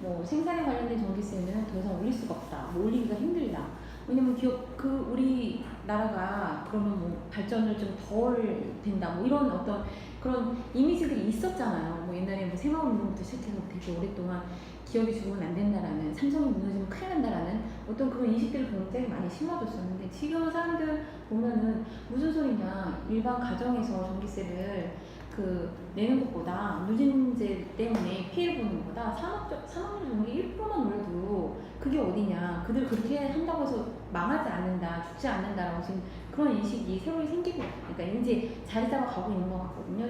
뭐 생산에 관련된 전기세는 더 이상 올릴 수가 없다. 뭐 올리기가 힘들다. 왜냐면 기업 그 우리 나라가 그러면 뭐 발전을 좀 덜 된다. 뭐 이런 어떤 그런 이미지들이 있었잖아요. 뭐 옛날에 뭐 새마을 운동부터 시작해서 되게 오랫동안 기업이 죽으면 안 된다라는 삼성이 무너지면 큰일 난다라는 어떤 그런 인식들을 굉장히 많이 심어줬었는데 지금 사람들 보면은 무슨 소리냐 일반 가정에서 전기세를 그 내는 것보다 누진제 때문에 피해를 보는 것보다 산업적 산업용 전기 1%만 올려도 그게 어디냐 그들 그렇게 한다고 해서 망하지 않는다 죽지 않는다라고 지금 그런 인식이 새로 생기고 그러니까 이제 자리 잡아가고 있는 것 같거든요.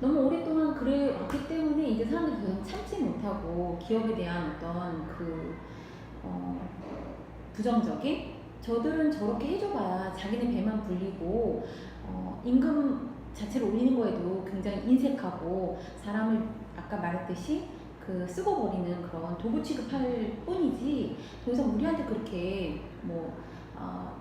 너무 오랫동안 그래 왔기 때문에 이제 사람들이 참지 못하고 기업에 대한 어떤 그 어, 부정적인 저들은 저렇게 해줘봐야 자기네 배만 불리고 어, 임금 자체를 올리는 거에도 굉장히 인색하고 사람을 아까 말했듯이 그 쓰고 버리는 그런 도구 취급할 뿐이지 더 이상 우리한테 그렇게 뭐 어,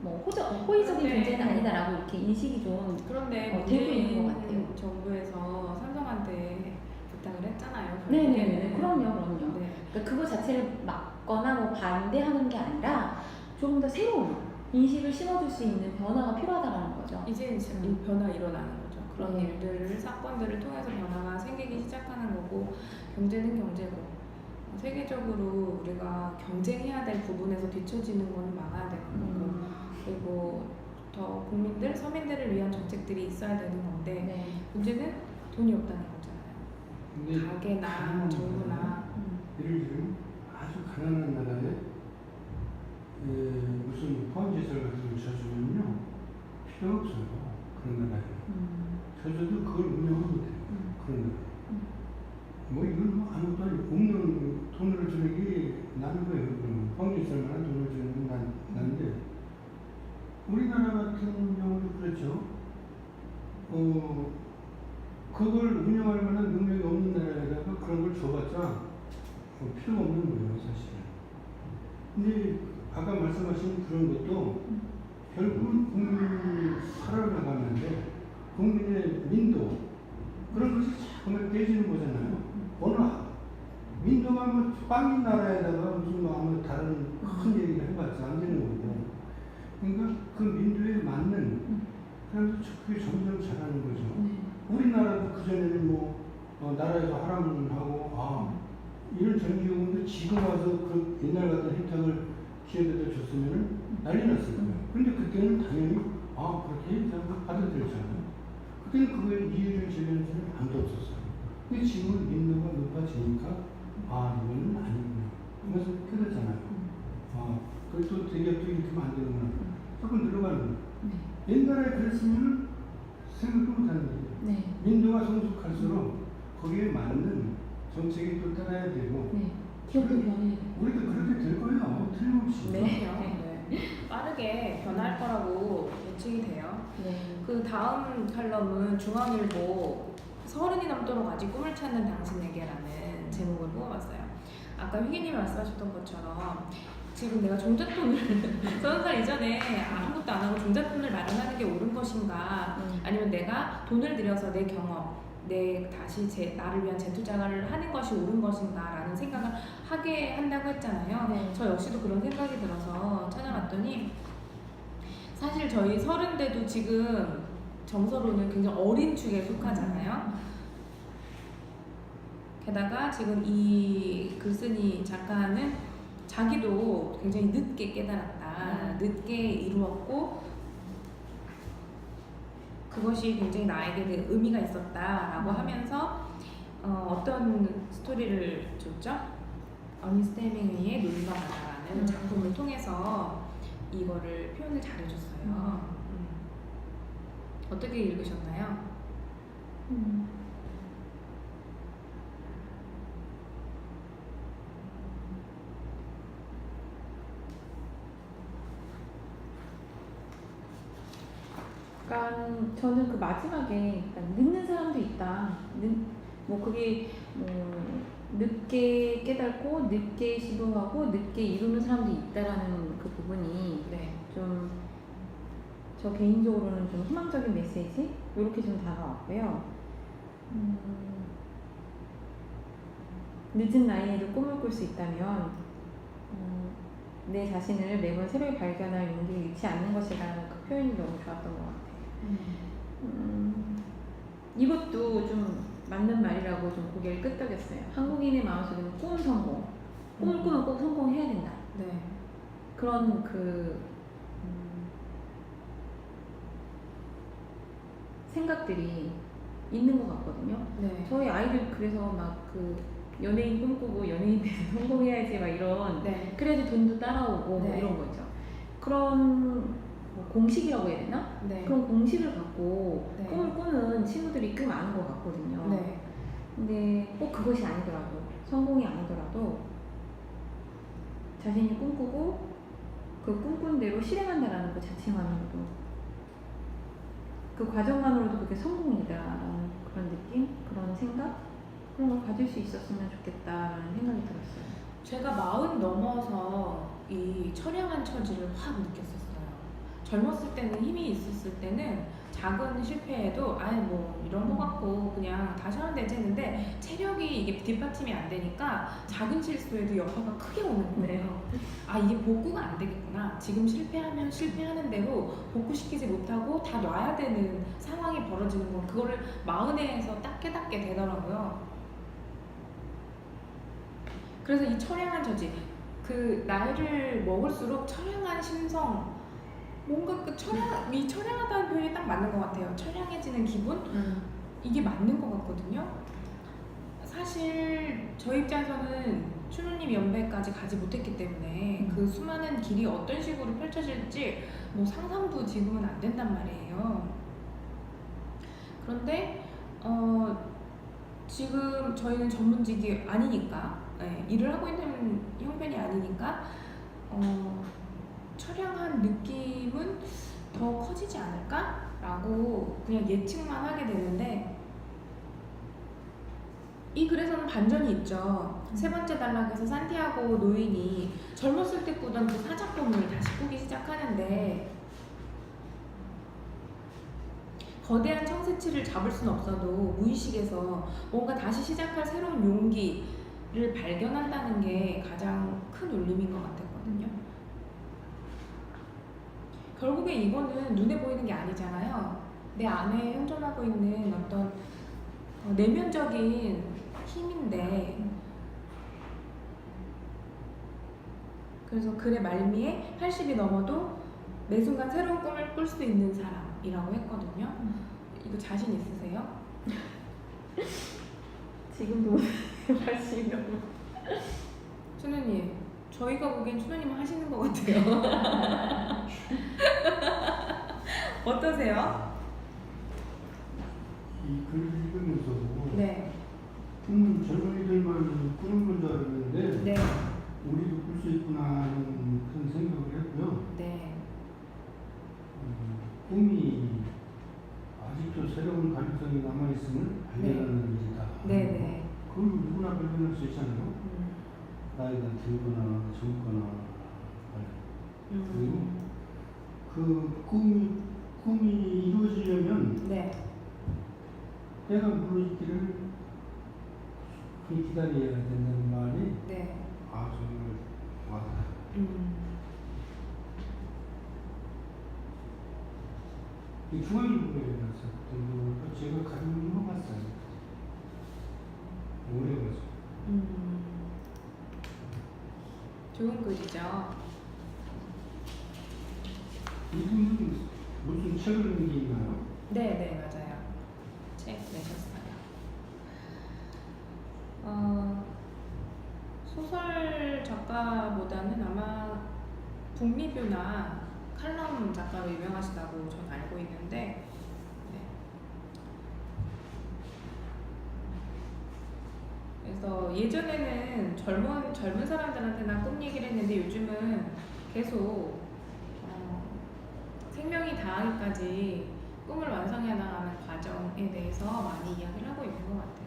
뭐 호적, 호의적인 네. 존재는 아니다라고 이렇게 인식이 좀 그런데 어, 되고 있는 것 같아요. 정부에서 삼성한테 부탁을 했잖아요. 네네네 결국에는. 그럼요 그럼요 네. 그러니까 그거 자체를 막거나 뭐 반대하는 게 아니라 조금 더 새로운 인식을 심어줄 수 있는 변화가 필요하다라는 거죠. 이제 음. 이 변화 일어나는 거죠. 그런 네. 일들을 사건들을 통해서 변화가 생기기 시작하는 거고 경제는 경제고 어, 세계적으로 우리가 경쟁해야 될 부분에서 뒤처지는 거는 막아야 되는 거고 음, 그리고 더 국민들 서민들을 위한 정책들이 있어야 되는 건데 네. 문제는 돈이 없다는 거잖아요. 가게나 정부나 음, 예를 들면 아주 가난한 나라에 에, 무슨 포함시설 같은 걸 쳐주면요 필요 없어요. 그런 나라에 음, 쳐줘도 그걸 운영하면 돼요. 음. 그런 나라에 음. 뭐 이건 뭐 아무것도 아니고 없는 돈을 주는 게 나는 거예요. 그러면 포함시설만 돈을 주는 게 난, 난데. 우리나라 같은 경우도 그렇죠. 어 그걸 운영할 만한 능력이 없는 나라에다가 그런 걸 줘봤자 어, 필요가 없는 거예요, 사실은. 근데 아까 말씀하신 그런 것도 결국은 국민이 살아나가는데 국민의 민도 그런 것이 자꾸만 깨지는 거잖아요. 어느 하- 민도가 뭐 빵인 나라에다가 무슨 뭐 아무 다른 큰 얘기를 해봤자 안 되는 거고. 그러니까 그 민도에 맞는 그래서 그게 점점 잘하는 거죠. 네. 우리나라도 그전에는 뭐 어, 나라에서 하라면 하고 아 이런 전기요금도 지금 와서 그 옛날 같은 혜택을 기업에다 줬으면은 난리 났을 거예요. 근데 그때는 당연히 아 그렇게 해서 받아들였잖아요. 그때는 그거에 이해를 제기하는 사람이 아무도 없었어요. 근데 지금은 민도가 높아지니까 아 이거는 아니구나. 그래서 깨닫잖아요. 아 그리고 또 대기업도 이렇게 안 되는구나. 자꾸 늘어가는 거예요. 네. 옛날에 그랬으면 생각도 못하는 거예요. 네. 민도가 성숙할수록 거기에 맞는 정책이 또 따라야 되고 네. 기업도 변해. 우리도 그렇게 될 거예요. 틀림없이. 네. 네. 빠르게 변할 거라고 예측이 돼요. 네. 그 다음 칼럼은 중앙일보 서른이 넘도록 아직 꿈을 찾는 당신에게라는 제목을 뽑아봤어요. 아까 휘기님이 말씀하셨던 것처럼 지금 내가 종잣돈을 서른 살 이전에 아무것도 안 하고 종잣돈을 마련하는 게 옳은 것인가 음. 아니면 내가 돈을 들여서 내 경험 내 다시 제 나를 위한 재투자를 하는 것이 옳은 것인가라는 생각을 하게 한다고 했잖아요. 네. 저 역시도 그런 생각이 들어서 찾아봤더니 사실 저희 서른대도 지금 정서로는 굉장히 어린 축에 속하잖아요. 게다가 지금 이 글쓴이 작가는 자기도 굉장히 늦게 깨달았다. 늦게 이루었고 그것이 굉장히 나에게 의미가 있었다라고 음. 하면서 어, 떤 스토리를 줬죠? 어니스트 헤밍웨이의 눈과 바다라는 음. 작품을 통해서 이거를 표현을 잘 해줬어요. 음. 음. 어떻게 읽으셨나요? 음. 그러니까 저는 그 마지막에 늦는 사람도 있다. 늦, 뭐 그게 뭐 늦게 깨닫고 늦게 시도하고 늦게 이루는 사람도 있다라는 그 부분이 네. 좀 저 개인적으로는 좀 희망적인 메시지 이렇게 좀 다가왔고요. 음, 늦은 나이에도 꿈을 꿀 수 있다면 음, 내 자신을 매번 새롭게 발견할 용기를 잃지 않는 것이라는 그 표현이 너무 좋았던 것 같아요. 음, 이것도 좀 맞는 말이라고 좀 고개를 끄덕였어요. 한국인의 마음속에는 꿈 성공, 꿈을 꾸면 꼭 성공해야 된다. 네. 그런 그 음, 생각들이 있는 것 같거든요. 네. 저희 아이들 그래서 막 그 연예인 꿈꾸고 연예인 돼서 성공해야지 막 이런 네. 그래야지 돈도 따라오고 뭐 네. 이런 거죠. 그런 뭐 공식이라고 해야 되나? 네. 그런 공식을 갖고 네. 꿈을 꾸는 친구들이 꽤 많은 것 같거든요. 네. 근데 꼭 그것이 아니더라도 성공이 아니더라도 자신이 꿈꾸고 그 꿈꾼 대로 실행한다라는 그 자체만으로도 그 과정만으로도 그게 성공이다라는 그런 느낌, 그런 생각 그런 걸 가질 수 있었으면 좋겠다라는 생각이 들었어요. 제가 마흔 넘어서 이 처량한 처지를 확 느꼈었어요. 젊었을 때는 힘이 있었을 때는 작은 실패에도 아예 뭐 이런 거 갖고 그냥 다시 하면 되지 했는데 체력이 이게 뒷받침이 안 되니까 작은 실수에도 여파가 크게 오는 거예요. 아 이게 복구가 안 되겠구나. 지금 실패하면 실패하는 대로 복구시키지 못하고 다 놔야 되는 상황이 벌어지는 건 그거를 마흔에서 딱 깨닫게 되더라고요. 그래서 이 처량한 처지, 그 나이를 먹을수록 처량한 심성, 뭔가 그 처량, 이 처량하다는 표현이 딱 맞는 것 같아요. 처량해지는 기분? 이게 맞는 것 같거든요. 사실 저 입장에서는 추누님 연배까지 가지 못했기 때문에 음. 그 수많은 길이 어떤 식으로 펼쳐질지 뭐 상상도 지금은 안 된단 말이에요. 그런데 어, 지금 저희는 전문직이 아니니까 예, 일을 하고 있는 형편이 아니니까 어, 처량한 느낌은 더 커지지 않을까라고 그냥 예측만 하게 되는데 이 글에서는 반전이 있죠. 세 번째 단락에서 산티아고 노인이 젊었을 때 꾸던 그 사자꿈을 다시 꾸기 시작하는데 거대한 청새치를 잡을 수는 없어도 무의식에서 뭔가 다시 시작할 새로운 용기를 발견한다는 게 가장 큰 울림인 것 같았거든요. 결국에 이거는 눈에 보이는 게 아니잖아요. 내 안에 현존하고 있는 어떤 어, 내면적인 힘인데 그래서 글의 말미에 80이 넘어도 매 순간 새로운 꿈을 꿀 수 있는 사람이라고 했거든요. 이거 자신 있으세요? 지금도 관심이 너무 춘우님, 저희가 보기엔 춘우님은 하시는 것 같아요. 어떠세요? 이 글을 읽으면서 네, 꿈은 젊은이들만 꾸는 건 줄 알았는데 네, 우리도 꿀 수 있구나 하는 그런 생각을 했고요. 네, 음, 꿈이 아직도 새로운 가능성이 남아있음을 발견하는 일이다. 네, 네. 그걸 누구나 발견할 수 있잖아요. 음, 나이가 들거나 젊거나 음, 그 꿈이, 꿈이 이루어지려면 네, 때가 무르기를 기다려야 된다는 말이 네, 아 정말 와닿아. 음, 이 중앙일보에서 또 제가 가끔 읽어봤어요. 오래 가서. 음. 좋은 글이죠. 이분은 무슨 책을 있나요? 네, 네, 맞아요. 책 내셨어요. 어, 소설 작가보다는 아마 북리뷰나 칼럼 작가로 유명하시다고 전 알고 있는데, 네. 그래서 예전에는 젊은 젊은 사람들한테나 꿈 얘기를 했는데 요즘은 계속 어, 생명이 다하기까지 꿈을 완성해 나가는 과정에 대해서 많이 이야기를 하고 있는 것 같아요.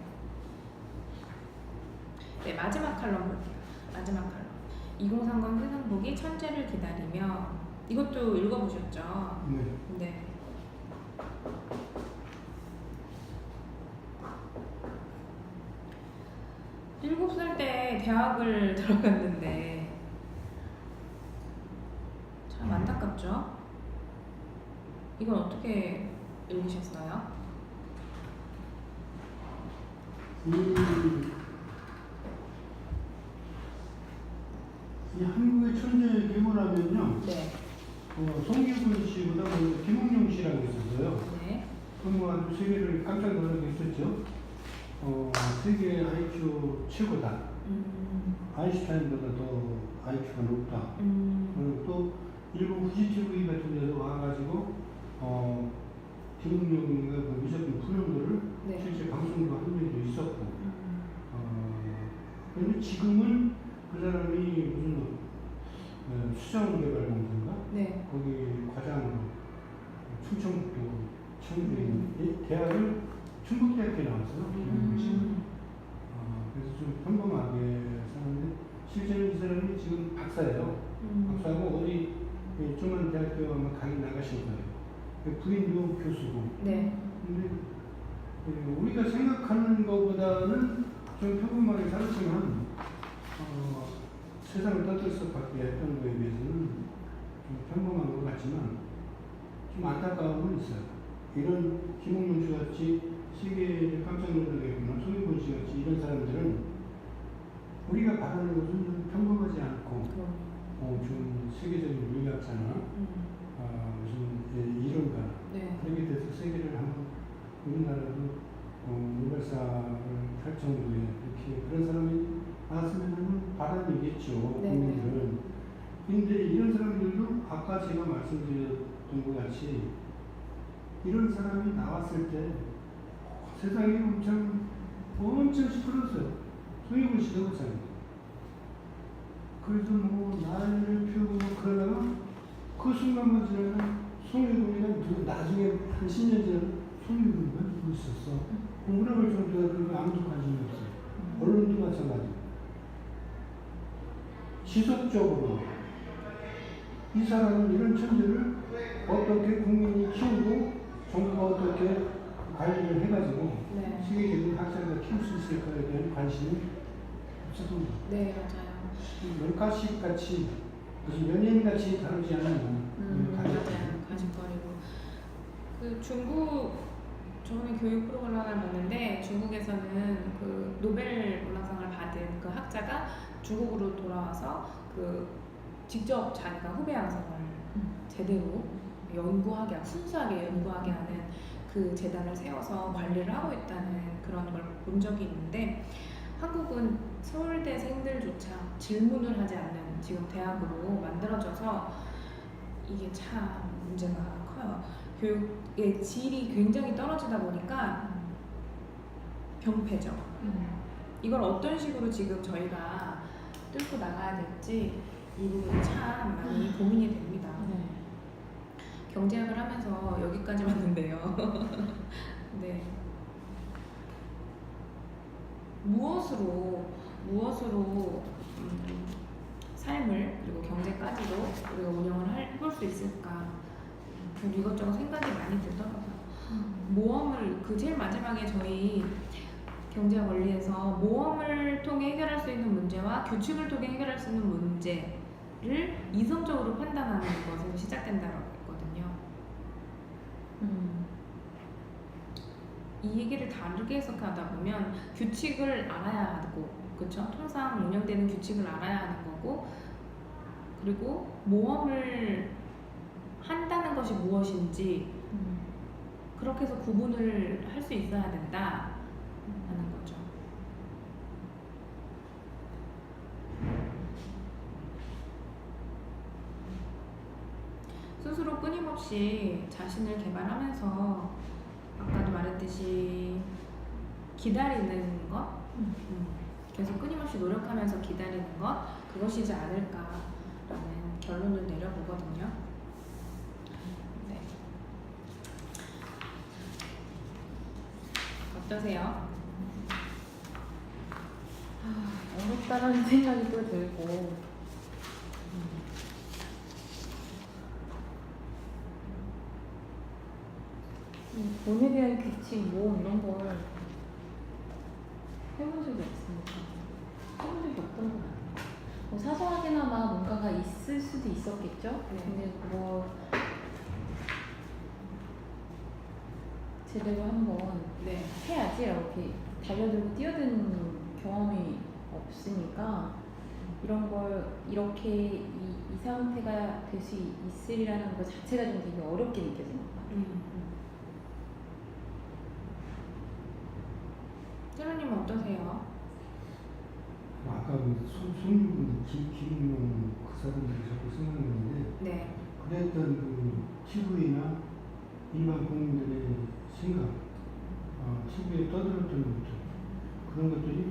네, 마지막 칼럼 볼게요. 마지막 칼럼. 2030 세상복이 천재를 기다리며 이것도 읽어보셨죠? 네. 네. 일곱 살 때 대학을 들어갔는데 참 안타깝죠? 이건 어떻게 읽으셨어요? 이, 이 한국의 천재 괴물하면요, 네. 어, 송기훈 씨보다 그 김웅룡 씨라고 있었어요. 네. 그뭐 아주 세계를 깜짝 놀라게 했었죠. 어, 세계 IQ 최고다. 음. 아인슈타인보다 더 IQ가 높다. 음. 그리고 또 일본 후지티브이 같은 데서 와가지고 어, 김웅룡이가 그 미적분 푸는 네. 실제 방송도 한 적도 있었고 음. 어, 그런데 지금은 그 사람이 무슨 어, 수자원개발공사인가 네. 거기 과장으로 충청북도 청주에 있는 이 대학을 충북대학교에 나왔어요. 음. 어, 그래서 좀 평범하게 사는데 실제로 이 사람이 지금 박사예요. 음. 박사고 어디 예, 조만 대학교 아마 강의 나가신 거예요. 그 부인도 교수고. 네. 근데 예, 우리가 생각하는 것보다는 좀 평범하게 살았지만 어, 세상을 떠들썩하게 했던 거에 비해서는 좀 평범한 것 같지만 좀 안타까움은 있어요. 이런 김홍문 씨 같이 세계를 깜짝 놀라게 했구나 씨 같이 이런 사람들은 우리가 바라는 것은 좀 평범하지 않고 그럼. 어, 좀 세계적인 물리학자나 음. 아, 무슨 예, 이론가 네. 그렇게 돼서 세계를 한번 우리나라도 어, 노벨상을 탈 정도의 이렇게 그런 사람이 나왔으면 하는 바람이겠죠 네, 국민들은. 근데 이런 사람들도 아까 제가 말씀드렸던 것 같이 이런 사람이 나왔을 때 세상이 엄청 엄청 시끄러웠어요. 씨도 그렇잖아요. 그래서 뭐 난리를 피우고 뭐 그러다가 그 순간만 지나면 송혜군이가 누구 나중에 한 10년 지나면 송혜군이가 누구 있었어 공부를 정도가 그런 거 아무도 관심이 없어요 언론도 마찬가지 지속적으로 이 사람은 이런 천재를 어떻게 국민이 키우고 정부가 어떻게 관리를 해가지고 네. 세계적인 학생을 키울 수 있을까에 대한 관심이 없었던 거예요. 네, 맞아요. 연가식 같이 무슨 연예인 같이 다루지 않는 음, 가족. 맞아요. 가식거리고. 그 중국 저번에 교육 프로그램을 봤는데 중국에서는 그 노벨 문학상을 받은 그 학자가 중국으로 돌아와서 그 직접 자기가 후배 양성을 제대로 연구하게 순수하게 연구하게 하는 그 재단을 세워서 관리를 하고 있다는 그런 걸 본 적이 있는데 한국은 서울대생들조차 질문을 하지 않는 지금 대학으로 만들어져서 이게 참 문제가 커요. 교육의 질이 굉장히 떨어지다 보니까 병폐죠. 이걸 어떤 식으로 지금 저희가 뚫고 나가야 될지 이 부분이 참 많이 고민이 됩니다. 네. 경제학을 하면서 여기까지 왔는데요. 네. 무엇으로 무엇으로 음, 삶을 그리고 경제까지도 우리가 운영을 할- 해볼 수 있을까? 좀 이것저것 생각이 많이 들더라고요. 모험을 그 제일 마지막에 저희 경제 원리에서 모험을 통해 해결할 수 있는 문제와 규칙을 통해 해결할 수 있는 문제를 이성적으로 판단하는 것에서 시작된다고 했거든요. 음. 이 얘기를 다르게 해석하다 보면 규칙을 알아야 하고 그렇죠? 통상 운영되는 규칙을 알아야 하는 거고 그리고 모험을 한다는 것이 무엇인지 음. 그렇게 해서 구분을 할 수 있어야 된다 하는 거죠. 스스로 끊임없이 자신을 개발하면서 아까도 말했듯이 기다리는 것, 음. 음, 계속 끊임없이 노력하면서 기다리는 것 그것이지 않을까라는 결론을 내려보거든요. 네. 어떠세요? 어렵다라는 생각이 또 들고 돈에 대한 규칙 뭐 이런 걸 해본 적이 없으니까 해본 적이 없던 것 같아요. 뭐 사소하게나마 뭔가가 있을 수도 있었겠죠. 네. 근데 그거 제대로 한번 네. 해야지 이렇게 달려들고 뛰어드는 경험이 없으니까 이런 걸 이렇게 이, 이 상태가 될 수 있으리라는 것 자체가 좀 되게 어렵게 느껴지는 것 같아요. 음. 손, 손님 김김용 그 사람들이 자꾸 생각나는데 네. 그랬던 그 TV나 일반 국민들의 생각, 어, TV에 떠들었던 것들 그런 것들이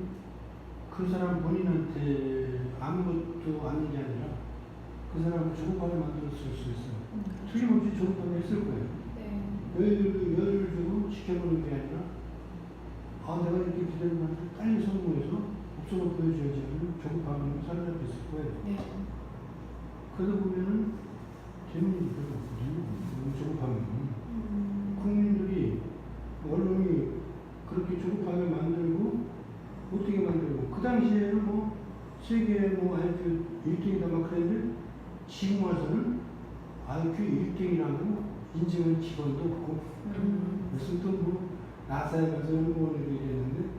그 사람 본인한테 아무것도 아닌 게 아니라 그 사람을 조급하게 만들었을 수 있어요. 틀림없이 조급하게 했을 거예요. 네. 여유를, 여유를 주고 지켜보는 게 아니라 아 내가 이렇게 기다리는데 빨리 성공해서 목적을 보여줘야지 하는 조급함으로 사로잡혔을 거예요. 네. 그러다 보면은 재미는 별로 없거든요. 조급하면. 음. 국민들이 언론이 그렇게 조급하게 만들고 어떻게 만들고 그 당시에는 뭐 세계 뭐 IQ 1등이다 막 그랬는데 지금 와서는 IQ 1등이라고 인증한 직원도 없고 음. 무슨 또뭐 나사에 가서 연구원을 일했는데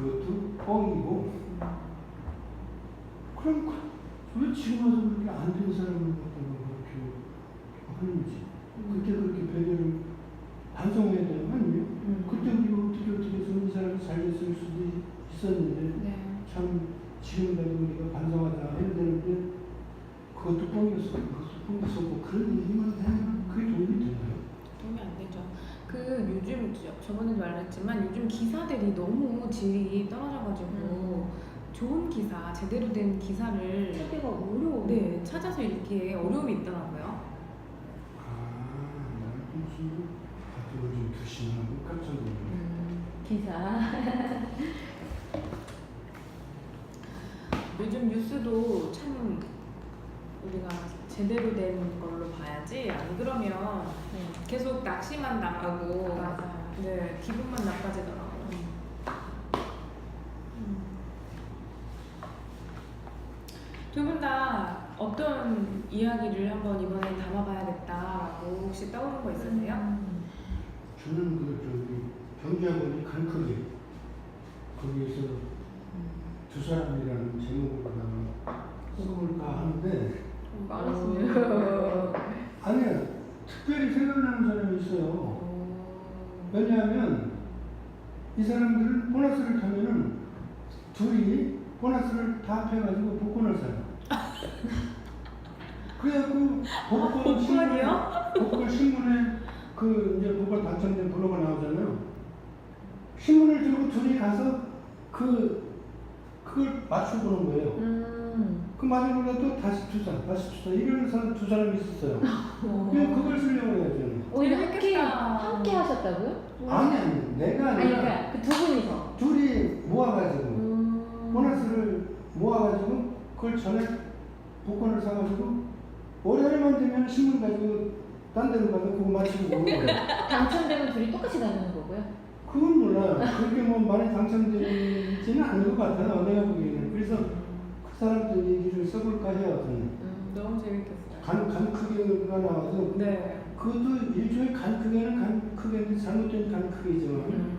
그것도 뻥이고 그럼 그- 왜 지금 와서 그렇게 안 된 사람을 갖다가 그렇게 하는지 그때 그렇게 배려를 반성해야 되는 거 아니에요? 음. 그때 우리가 어떻게 어떻게 해서 이 사람이 잘 됐을 수도 있었는데 네. 참 지금이라도 우리가 반성하자 해야 되는데 그것도 뻥이었어 그것도 뻥이었고 그런 얘기만 하면 그 요즘 저- 저번에도 말했지만 요즘 기사들이 너무 질이 떨어져가지고 음. 좋은 기사, 제대로 된 기사를 찾기가 어려워. 네 찾아서 읽기에 어려움이 있더라고요. 아, 나는 무슨 앞으로 좀 조심하고 깜짝 놀랐네. 음, 기사. 요즘 뉴스도 참 우리가 제대로 된 걸로 봐야지 안 그러면 네. 계속 낚시만 나가고 맞아요. 네 기분만 나빠지더라고요. 두 분 다 어떤 이야기를 한번 이번에 담아봐야겠다라고 혹시 떠오른 거 있으세요? 음. 저는 그 저기 경제학원이 간크게 거기에서 두 사람이라는 제목으로다가 써볼까 하는데 음, 알았어요. 아니야 특별히 생각나는 사람이 있어요. 오. 왜냐하면 이 사람들은 보너스를 타면은 둘이 보너스를 다 합해가지고 복권을 사요. 그래갖고 복권 신문에 복권이요? 복권 신문에 그 이제 복권 당첨된 번호가 나오잖아요. 신문을 들고 둘이 가서 그 그걸 맞춰보는 거예요. 음. 그 맞춰보다 또 다시 투사, 다시 투사 이런 사람 두 사람이 있었어요. 그냥 그걸 쓰려고 해요 저는. 오히려 함께, 재밌겠다. 함께 하셨다고요? 아니 아니 내가 아니, 아니라 그러니까 그 두 분이서. 둘이 모아가지고 음. 보너스를 모아가지고 그걸 전에 복권을 사가지고 월요일만 되면 신문 가지고 딴 데로 가서 그거 맞추고 오는 거예요. 당첨되면 둘이 똑같이 다니는 거고요. 그건 몰라요. 그렇게 뭐 많이 당첨되지는 않은 것 같아요. 내가 보기에는. 그래서 그 사람들 얘기를 써볼까 해요. 저는. 음. 너무 재밌겠어요. 간, 간 크기가 나와서 네. 그것도 일종의 간 크기는 간 크기인데 잘못된 간 크기지만 음.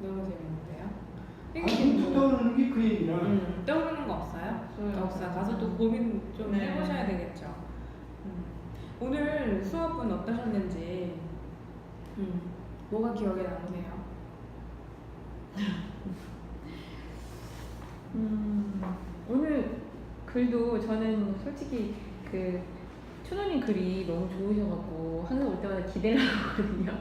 너무 재밌는데요? 아니 툭 떠오르는 게 그 얘기라 음, 떠오르는 거 없어요? 없어요. 없어요. 가서 또 고민 좀 네. 해보셔야 되겠죠. 음. 오늘 수업은 어떠셨는지, 음, 뭐가 기억에 남으세요? 음, 오늘 글도 저는 솔직히 그 춘호님 글이 너무 좋으셔갖고 항상 올 때마다 기대를 하거든요.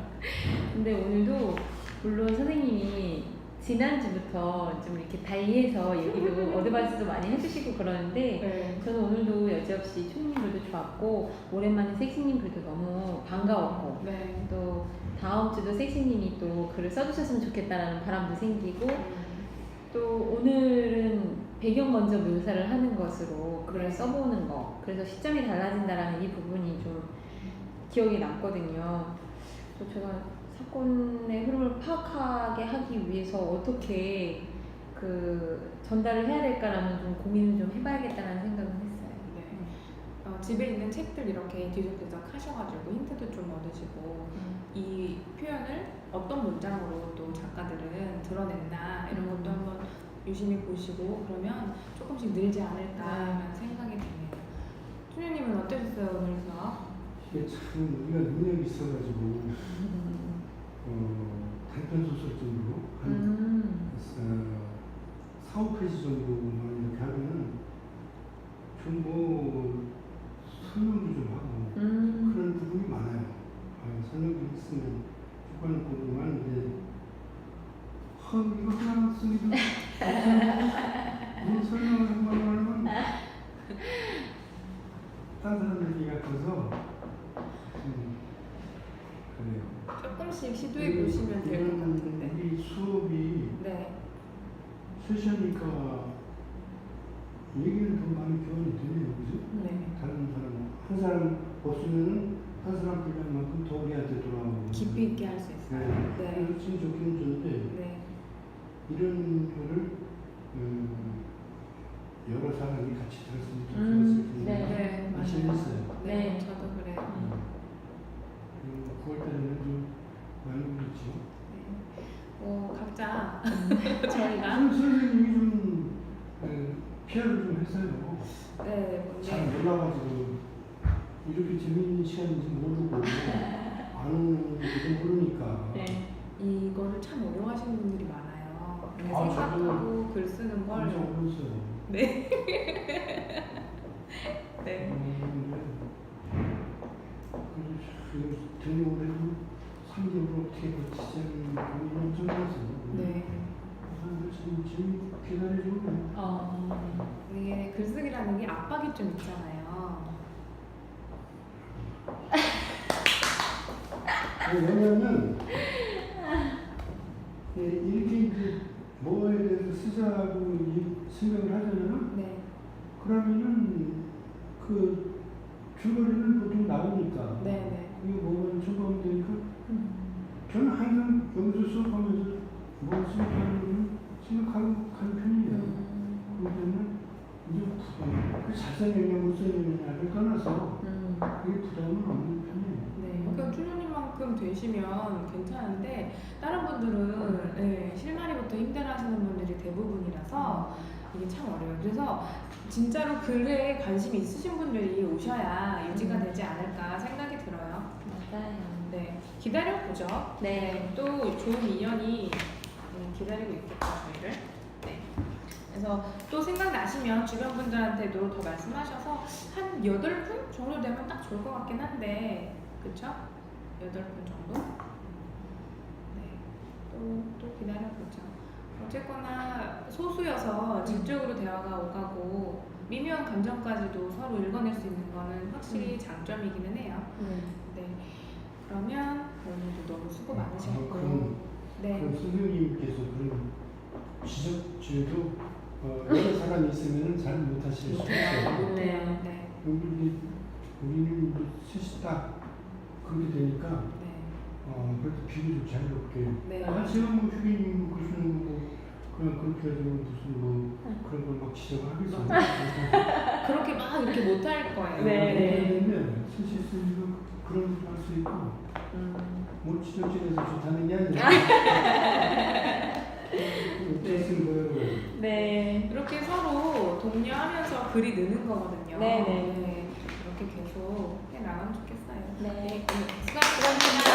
근데 오늘도 물론 선생님이 지난주부터 좀 이렇게 달리해서 얘기도 어드바이스도 많이 해주시고 그러는데 네. 저는 오늘도 여지없이 춘호님 글도 좋았고 오랜만에 섹시님 글도 너무 반가웠고 네. 또 다음 주도 섹시님이 또 글을 써주셨으면 좋겠다라는 바람도 생기고 또 오늘은 배경 먼저 묘사를 하는 것으로 글을 써보는 거 그래서 시점이 달라진다라는 이 부분이 좀 기억에 남거든요. 또 제가 사건의 흐름을 파악하게 하기 위해서 어떻게 그 전달을 해야 될까라는 좀 고민을 좀 해봐야겠다라는 생각은 했어요. 네. 집에 있는 책들 이렇게 뒤적뒤적 하셔가지고 힌트도 좀 얻으시고 이 표현을 어떤 문장으로 또 작가들은 드러냈나 이런 것도 한번 유심히 보시고 그러면 조금씩 늘지 않을까라는 생각이 드네요. 춘유님은 어떠셨어요 오늘 수업? 이게 참 우리가 능력이 있어가지고 어, 단편 소설 정도 한 음. 어, 4, 5페이지 정도만 이렇게 하면은 좀뭐 설명도 좀 하고 음. 그런 부분이 많아요. 아, 설명도 있으면 주관을 보지만 이제 허 이거 하나 쓰기도 이 설명을 한번 하면 딴 사람들 얘기 같아서 음, 그래요. 조금씩 시도해 보시면 될 것 이런 같은데. 우리 수업이 네. 세시하니까 얘기는 더 많이 교환이 되네요, 그죠? 네. 다른 사람 한 사람 없으면은 한 사람 분량만큼 더 우리한테 돌아오고 깊이 있게 할 수 있어요. 네. 네. 그래서 참 좋기는 좋은데 네. 이런 거를 음, 여러 사람이 같이 들었으면 좀 음, 좋았을 텐데 네. 네. 재밌어요. 네. 네. 저도 그래요. 음, 9월달에는 좀 많이 그렇죠. 네. 뭐 각자 저희가 저희가 선- 선생님이 좀 그, 피아를 좀 했어요. 네. 잘 네. 몰라가지고 이렇게 재밌는 시간인지 모르고 아는 게 모르니까 네. 이거를 참 어려워하시는 분들이 많아요. 네, 아, 생각하고 글 걸. 엄청 어려웠어요. 네. 네. 등록을 해도 3개월 어떻게 버티자는 고민이 엄청 많았어요. 네. 사람들 참 지금 기다려주고 어. 이게 글쓰기라는 게 압박이 좀 있잖아요. 왜냐면 예, 이렇게 이제 뭐에 대해서 쓰자고 이 생각을 하잖아요. 네. 그러면은 그 줄거리는 보통 나오니까 네. 네. 이거 뭐만 쳐보면 되니까 음. 저는 항상 여기서 수업하면서 뭐 수업하는 거는 생각하고 가는 편이에요. 음. 때문에 이제 부담, 그잘 써내냐 못 써내냐를 떠나서 음. 그게 부담은 없는 편이에요. 네. 그러니까 춘우님만큼 되시면 괜찮은데 다른 분들은 네, 실마리부터 힘들어하시는 분들이 대부분이라서 이게 참 어려워요. 그래서 진짜로 글에 관심이 있으신 분들이 오셔야 유지가 음. 되지 않을까 생각이 들어요. 맞아요. 네, 기다려 보죠. 네. 또 좋은 인연이 음, 기다리고 있겠죠, 저희를. 네. 그래서 또 생각나시면 주변 분들한테도 더 말씀하셔서 한 8분 정도 되면 딱 좋을 것 같긴 한데, 그쵸? 8분 정도? 네. 또, 또 기다려보죠. 어쨌거나 소수여서 질적으로 대화가 오가고 미묘한 감정까지도 서로 읽어낼 수 있는 거는 확실히 장점이기는 해요. 네. 네. 그러면 오늘도 너무 수고 아, 많으셨고, 그럼 네. 그럼 선생님께서 그런 지적질도 어, 여러 사람이 있으면 잘 못하실 수 있어요. 못해요. 네. 우리 우리는 이제 셋이 딱 그렇게 되니까 네. 어, 그래도 비교적 자유롭게 네. 아, 제가 뭐 휴게님 글쓰는 거고 그냥 그렇게 해서 무슨 뭐 그런 걸 막 지적하겠어요. 그렇게 막 이렇게 못 할 거예요. 네. 그런데 셋이 있으니까 그런 것도 할수 있고 음. 뭐 지적질해서 좋다는 게 아니라 어떻게 쓴 거예요. 네. 이렇게 서로 독려하면서 글이 느는 거거든요. 네, 네. 네. 이렇게 계속 해 나가면 좋겠어요. 네. 수고하셨습니다.